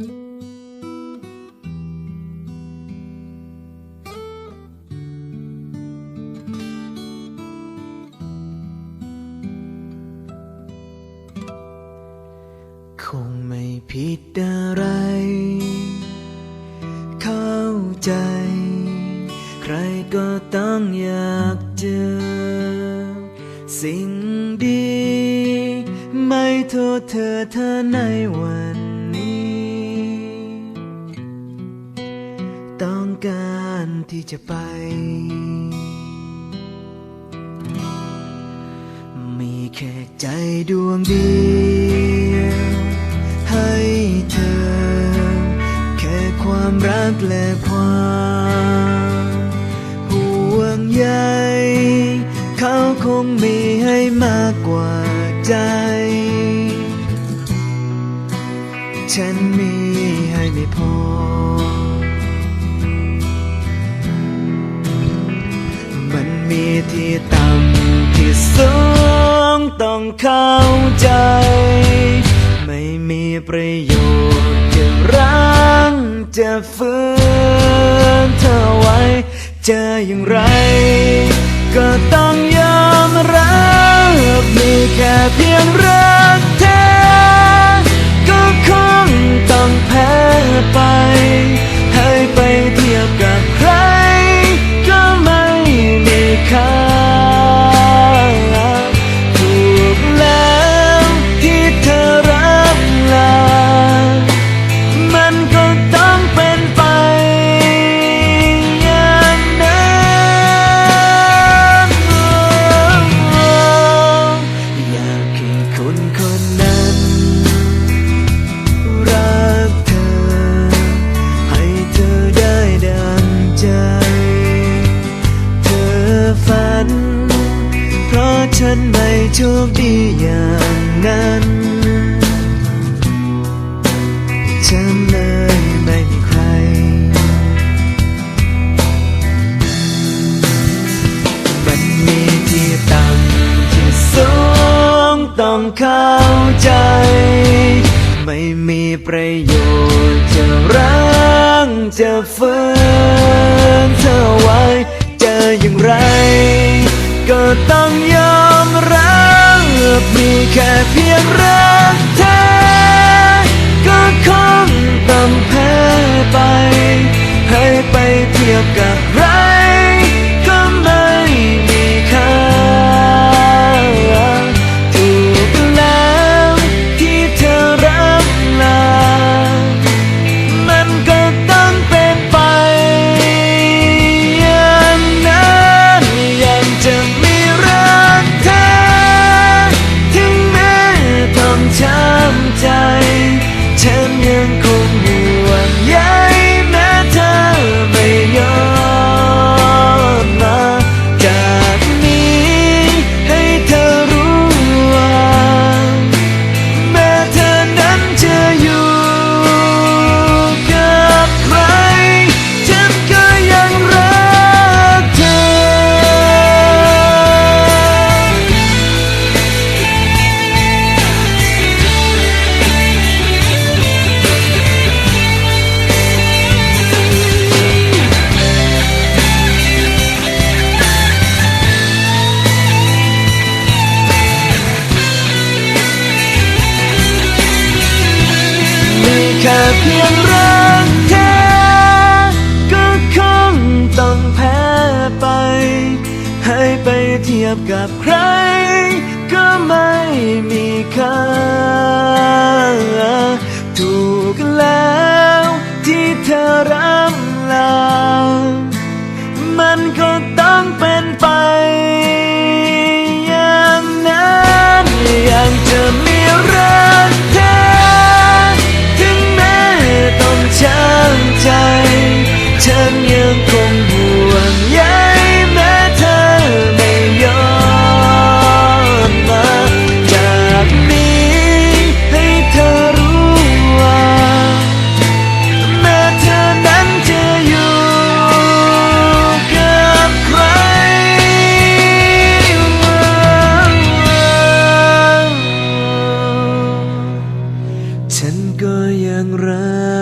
คงไม่ผิดอะไร เข้าใจ ใครก็ต้องอยากเจอ สิ่งดี ไม่โทษเธอเธอในวัน ที่จะไป มีแค่ใจดวงเดียวให้เธอ แค่ความรักและความห่วงใยเขาคงมีให้มากกว่าใจ ฉันมี ที่ต่ำที่สูงต้องเข้าใจ ไม่มีประโยชน์จะรั้งจะฝืนเธอไว้ เจออย่างไร ก็ต้องยอมรับมีแค่เพียงรั ชคดีอย่างนั้นฉันเลยไม่มีใคร มันมีที่ต่ำที่สูงต้องเข้าใจ ไม่มีประโยชน์จะรังจะฝืนเธอไว้ เจออย่างไร ก็ต้อง มีแค่เพียงรัก ฉัน เพียงรักแท้ก็คงต้องแพ้ไป ให้ไปเทียบกับใคร ก็ไม่มีค่าถูกแล้วางร้า